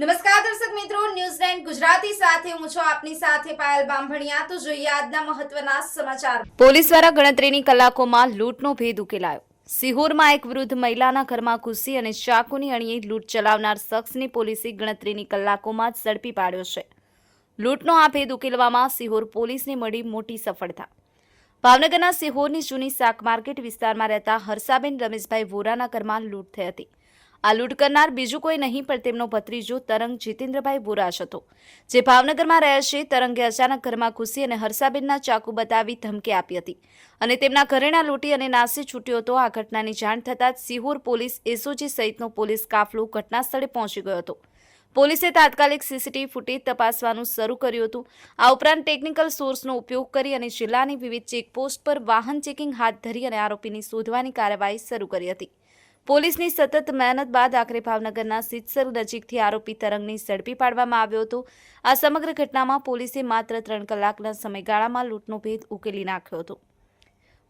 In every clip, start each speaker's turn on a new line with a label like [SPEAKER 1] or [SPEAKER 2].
[SPEAKER 1] નમસ્કાર દર્શક મિત્રો, ન્યૂઝ નાઇન ગુજરાતી સાથે હું છું આપની સાથે પાયલ બામભણિયા તો જોઈએ આજના મહત્વના સમાચાર. પોલીસ દ્વારા ગણતરીની કલાકોમાં લૂંટનો ભેદ ઉકેલાયો. સિહોરમાં એક વૃદ્ધ મહિલાના ઘરમાં ઘૂસી અને ચાકુની અણીએ લૂંટ ચલાવનાર શખ્સની પોલીસે ગણતરીની કલાકોમાં જ ઝડપી પાડ્યો છે. લૂંટનો આ ભેદ ઉકેલવામાં સિહોર પોલીસને મળી મોટી સફળતા. ભાવનગરના સિહોરની જૂની શાક માર્કેટ વિસ્તારમાં રહેતા હર્ષાબેન રમેશભાઈ વોરાના ઘરમાં લૂંટ થઈ હતી. આ લૂંટ કરનાર બીજું કોઈ નહીં, પણ તેમનો ભત્રીજો તરંગ જીતેન્દ્રભાઈ બોરાશ હતો. જે ભાવનગરમાં રહે છે, તરંગે અચાનક ઘરમાં ઘૂસી અને હર્ષાબેનના ચાકુ બતાવી ધમકી આપી હતી. અને તેમના ઘરેણા લૂંટી અને નાસી છૂટ્યો હતો. આ ઘટનાની જાણ થતાં જ સિહોર પોલીસ એસઓજી સહિતનો પોલીસ કાફલો ઘટના સ્થળે પહોંચી ગયો હતો. પોલીસે તાત્કાલિક સીસીટીવી ફૂટેજ તપાસવાનું શરૂ કર્યું હતું. આ ઉપરાંત ટેકનિકલ સોર્સનો ઉપયોગ કરી અને જિલ્લાની વિવિધ ચેકપોસ્ટ પર વાહન ચેકિંગ હાથ ધરી અને આરોપીની શોધવાની કાર્યવાહી શરૂ કરી હતી. પોલીસની સતત મહેનત બાદ આખરે ભાવનગરના સિત્સર નજીકથી આરોપી તરંગને ઝડપી પાડવામાં આવ્યો હતો. આ સમગ્ર ઘટનામાં પોલીસે માત્ર ત્રણ કલાકના સમયગાળામાં લૂંટનો ભેદ ઉકેલી નાખ્યો હતો.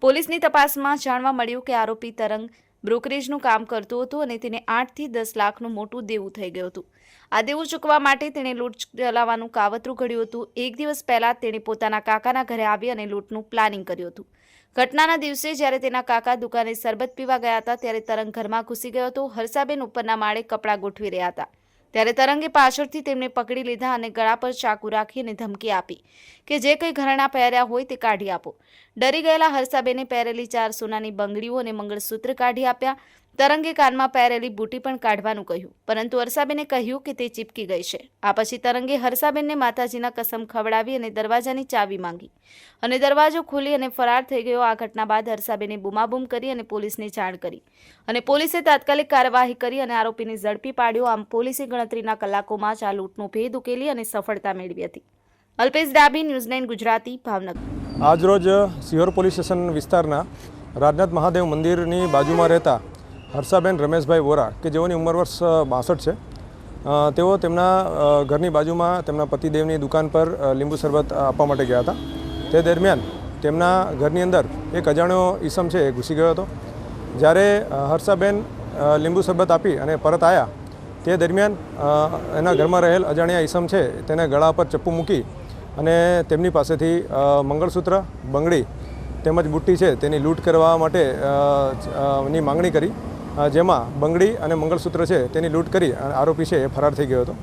[SPEAKER 1] પોલીસની તપાસમાં જાણવા મળ્યું કે આરોપી તરંગ બ્રોકરેજનું કામ કરતો હતો અને તેને આઠથી દસ લાખનું મોટું દેવું થઈ ગયું હતું. આ દેવું ચૂકવા માટે તેણે લૂંટ ચલાવવાનું કાવતરું ઘડ્યું હતું. એક દિવસ પહેલાં તેણે પોતાના કાકાના ઘરે આવી અને લૂંટનું પ્લાનિંગ કર્યું હતું. ઘટનાના દિવસે જ્યારે તેના કાકા દુકાને શરબત પીવા ગયા હતા, ત્યારે તરંગ ઘરમાં ઘૂસી ગયો હતો. હર્ષાબેન ઉપરના માળે કપડાં ગોઠવી રહ્યા હતા. ત્યારે તરંગે પાછળથી તેમને પકડી લીધા અને ગળા પર ચાકુ રાખીને ધમકી આપી કે જે કંઈ ઘરેણા પહેર્યા હોય તે કાઢી આપો. ડરી ગયેલા હર્ષાબેને પહેરેલી ચાર સોનાની બંગડીઓ અને મંગળસૂત્ર કાઢી આપ્યા. તરંગે કાનમાં પહેરેલી બુટી પણ કાઢવાનું કહ્યું. પરંતુ હર્ષાબેને કહ્યું કે તે ચીપકી ગઈ છે. આ પછી તરંગે હર્ષાબેનને માતાજીના કસમ ખવડાવી અને દરવાજાની ચાવી માંગી. અને દરવાજો ખોલી અને ફરાર થઈ ગયો. આ ઘટના બાદ હર્ષાબેને બૂમાબૂમ કરી અને પોલીસને જાણ કરી. અને પોલીસે તાત્કાલિક કાર્યવાહી કરી અને આરોપીને ઝડપી પાડ્યો. આમ પોલીસે ગણતરીના કલાકોમાં જ આ લૂંટનો ભેદ ઉકેલી અને સફળતા મેળવી હતી. અલ્પેશ ડાબી ન્યૂઝ નાઇન ગુજરાતી, ભાવનગર.
[SPEAKER 2] આજરોજ સિહોર પોલીસ સ્ટેશન વિસ્તારના રાજનાથ મહાદેવ મંદિરની બાજુમાં રહેતા હર્ષાબેન રમેશભાઈ વોરા, કે જેઓની ઉંમર વર્ષ બાસઠ છે. તેઓ તેમના ઘરની બાજુમાં તેમના પતિદેવની દુકાન પર લીંબુ શરબત આપવા માટે ગયા હતા. તે દરમિયાન તેમના ઘરની અંદર એક અજાણ્યો ઈસમ છે એ ઘૂસી ગયો હતો. જ્યારે હર્ષાબેન લીંબુ શરબત આપી અને પરત આવ્યા તે દરમિયાન એના ઘરમાં રહેલ અજાણ્યા ઈસમ છે તેને ગળા પર ચપ્પુ મૂકી અને તેમની પાસેથી મંગળસૂત્ર, બંગડી તેમજ બુટ્ટી છે તેની લૂંટ કરવા માટે ની માંગણી કરી. જેમાં બંગડી અને મંગળસૂત્ર છે તેની લૂંટ કરી આરોપી છે એ ફરાર થઈ ગયો હતો.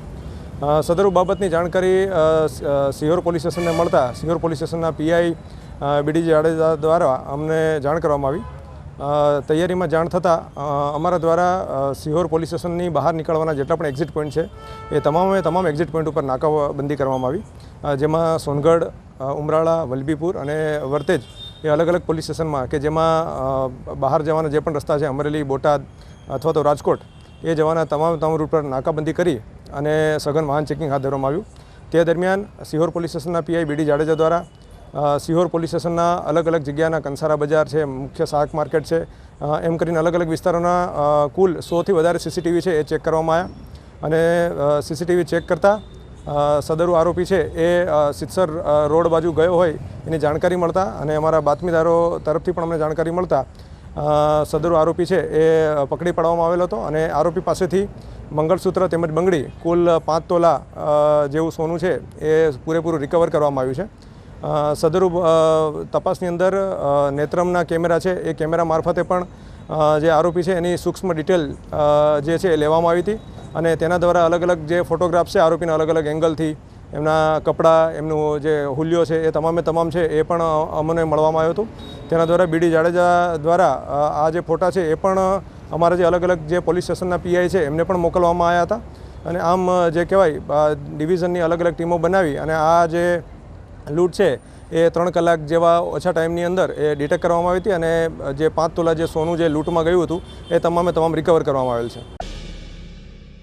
[SPEAKER 2] સદરૂ બાબતની જાણકારી સિહોર પોલીસ સ્ટેશનને મળતા સિહોર પોલીસ સ્ટેશનના પીઆઈ બીડી જાડેજા દ્વારા અમને જાણ કરવામાં આવી. તૈયારીમાં જાણ થતાં અમારા દ્વારા સિહોર પોલીસ સ્ટેશનની બહાર નીકળવાના જેટલા પણ એક્ઝિટ પોઈન્ટ છે, એ તમામે તમામ એક્ઝિટ પોઈન્ટ ઉપર નાકાબંધી કરવામાં આવી. જેમાં સોનગઢ ઉમરાળા, વલભીપુર અને વર્તેજ એ અલગ અલગ પોલીસ સ્ટેશનમાં કે જેમાં બહાર જવાના જે પણ રસ્તા છે, અમરેલી, બોટાદ અથવા તો રાજકોટ, એ જવાના તમામ તમામ રૂટ પર નાકાબંધી કરી અને સઘન વાહન ચેકિંગ હાથ ધરવામાં આવ્યું. તે દરમિયાન સિહોર પોલીસ સ્ટેશનના પીઆઈ બીડી જાડેજા દ્વારા સિહોર પોલીસ સ્ટેશનના અલગ અલગ જગ્યાના કંસારા બજાર છે, મુખ્ય શાક માર્કેટ છે એમ કરીને અલગ અલગ વિસ્તારોના કુલ સોથી વધારે સીસીટીવી છે એ ચેક કરવામાં આવ્યા. અને સીસીટીવી ચેક કરતાં સદરુ આરોપી છે એ સિત્સર રોડ બાજુ ગયો હોય એની જાણકારી મળતા અને અમારા બાતમીદારો તરફથી પણ અમને જાણકારી મળતા સદરુ આરોપી છે એ પકડી પાડવામાં આવેલો હતો અને આરોપી પાસેથી મંગળસૂત્ર તેમજ બંગડી, કુલ પાંચ તોલા જેવું સોનું છે એ પૂરેપૂરું રિકવર કરવામાં આવ્યું છે. સદરુ તપાસની અંદર નેત્રમના કેમેરા છે, એ કેમેરા મારફતે પણ જે આરોપી છે એની સૂક્ષ્મ ડિટેલ જે છે એ લેવામાં આવી હતી. અને તેના દ્વારા અલગ અલગ જે ફોટોગ્રાફ્સ છે, આરોપીના અલગ અલગ એંગલથી, એમના કપડાં, એમનું જે હુલ્યો છે, એ તમામે તમામ છે, એ પણ અમને મળવામાં આવ્યું હતું. તેના દ્વારા બીડી જાડેજા દ્વારા આ જે ફોટા છે, એ પણ અમારા જે અલગ અલગ જે પોલીસ સ્ટેશનના પીઆઈ છે, એમને પણ મોકલવામાં આવ્યા હતા. અને આમ જે કહેવાય ડિવિઝનની અલગ અલગ ટીમો બનાવી અને આ જે લૂંટ છે, એ ત્રણ કલાક જેવા ઓછા ટાઈમની અંદર એ ડિટેક્ટ કરવામાં આવી હતી અને જે પાંચ તોલા જે સોનું જે લૂંટમાં ગયું હતું, એ તમામે તમામ રિકવર કરવામાં આવેલ છે.